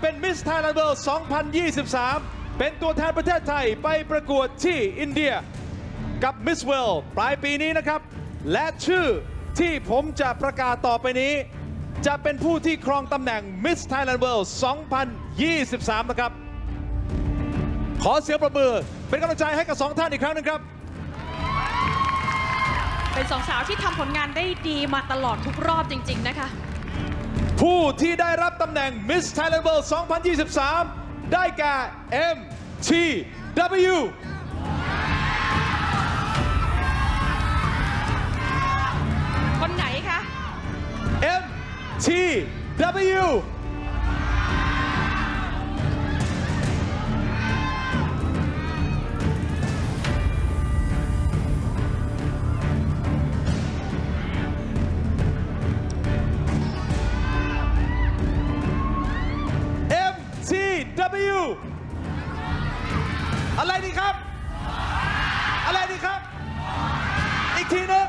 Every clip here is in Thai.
เป็น Miss Thailand World 2023 เป็นตัวแทนประเทศไทยไปประกวดที่อินเดีย กับ Miss World ปลายปีนี้นะครับ และชื่อที่ผมจะประกาศต่อไปนี้ จะเป็นผู้ที่ครองตำแหน่ง Miss Thailand World 2023 นะครับ ขอเสียงประมือเป็นกำลังใจให้กับสองท่านอีกครั้งหนึงครับเป็นสองสาวที่ทำผลงานได้ดีมาตลอดทุกรอบจริง ๆ นะคะ ผู้ที่ได้รับตำแหน่ง Miss Thailand World 2023 ได้แก่ MTW คนไหนคะ MTW W อะไรดีครับ อะไรดีครับ อีกทีหนึง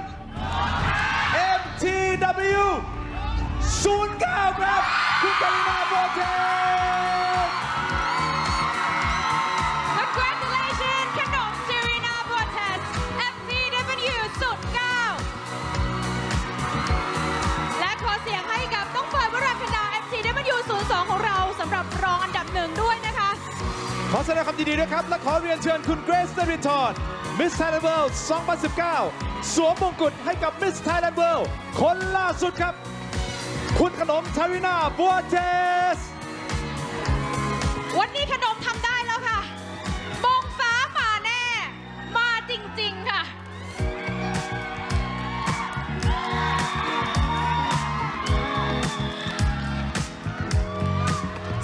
MTW 09 ครับ คุณกัลยาโบเท ขอแสดงความยินดีด้วยครับ และขอเรียนเชิญคุณเกรซเดริทอนมิสไทยแลนด์เวิลด์2019 สวมมงกุฎให้กับมิสไทยแลนด์เวิลด์คนล่าสุดครับ คุณขนมทารินาบัวเจ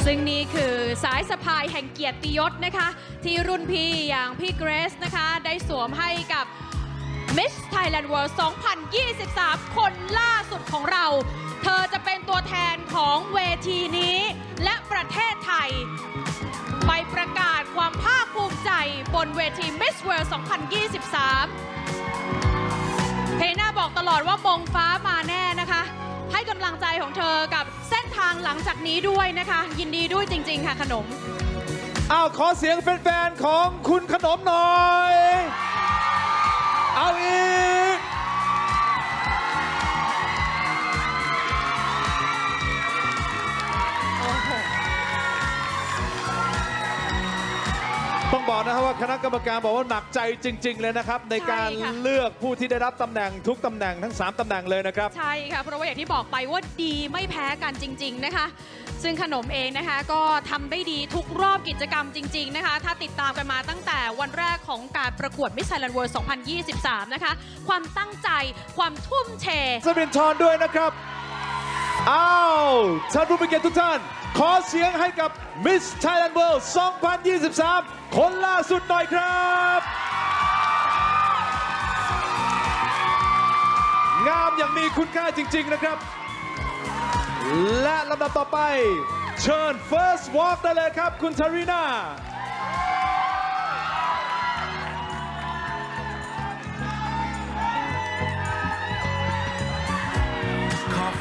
ซึ่งนี่คือสายสะพายแห่งเกียรติยศนะคะ ที่รุ่นพี่อย่างพี่เกรซนะคะ ได้สวมให้กับ Miss Thailand World 2023 คนล่าสุดของเรา เธอจะเป็นตัวแทนของเวทีนี้ และประเทศไทย ไปประกาศความภาคภูมิใจบนเวที Miss World 2023เฮน่าบอกตลอดว่ามงฟ้ามาแน่นะคะ ให้กำลังใจของเธอกับ เส้นทางหลังจากนี้ด้วยนะคะ ยินดีด้วยจริง ๆ ค่ะขนม อ้าวขอเสียงแฟนๆของคุณขนมหน่อย เอาอีก ต้องบอกนะครับว่าคณะกรรมการบอกว่าหนักใจจริง ๆ เลยนะครับ ในการใช่ค่ะ เลือกผู้ที่ได้รับตำแหน่งทุกตำแหน่งทั้ง 3ตำแหน่งเลยนะครับ ใช่ค่ะ เพราะว่าอย่างที่บอกไปว่าดีไม่แพ้กันจริง ๆนะคะ ซึ่งขนมเองนะคะก็ทำได้ดีทุกรอบกิจกรรมจริง ๆนะคะ ถ้าติดตามกันมาตั้งแต่วันแรกของการประกวด Miss Thailand World 2023 นะคะ ความตั้งใจความทุ่มเทสมินทรด้วยนะครับ อ้าวท่านผู้มีเกียรติทุกท่าน ขอเสียงให้กับ Miss Thailand World 2023 คนล่าสุดหน่อยครับ งามอย่างมีคุณค่าจริง ๆ นะครับ และลำดับต่อไป เชิญ First Walk ได้เลยครับ คุณทารีนา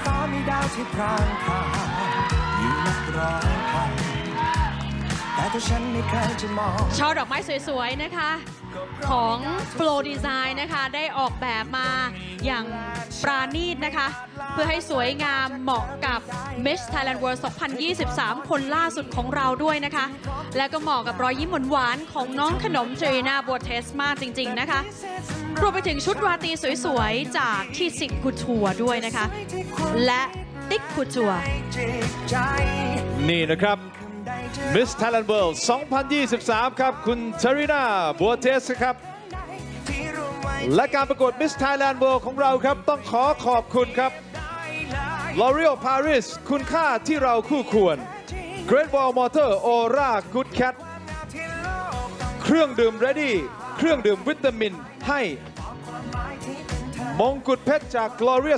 ฟ้ามีดาวที่พรางพาอยู่นับร้อยพัน แต่ตัวฉันไม่เคยจะมอง ช่อดอกไม้สวยๆนะคะ ของ Flow Design นะคะได้ออกแบบมาอย่างปราณีตนะคะ เพื่อให้สวยงามเหมาะกับ Miss Thailand World 2023 คนล่าสุดของเราด้วยนะคะ และก็เหมาะกับรอยยิ้มหวานๆของน้องขนมเจรีนาบัวเทสมากจริง ๆ นะคะ รวมไปถึงชุดราตรีสวยๆ จากที่สิกคูทัวด้วยนะคะ และติ๊กคูทัวจิตใจนี่นะครับ Miss Thailand World 2023 ครับ คุณเทรีนาบัวเทสครับ และการประกวด Miss Thailand World ของเราครับ ต้องขอขอบคุณครับ L'Oreal Paris คุณค่าที่เราคู่ควร Great Wall Motor Aura Good Cat ที่โลกต้องเครื่องดื่ม Ready เครื่องดื่มวิตามินให้มหมายที่เป็นเธอมงกุฎเพชรจาก Gloria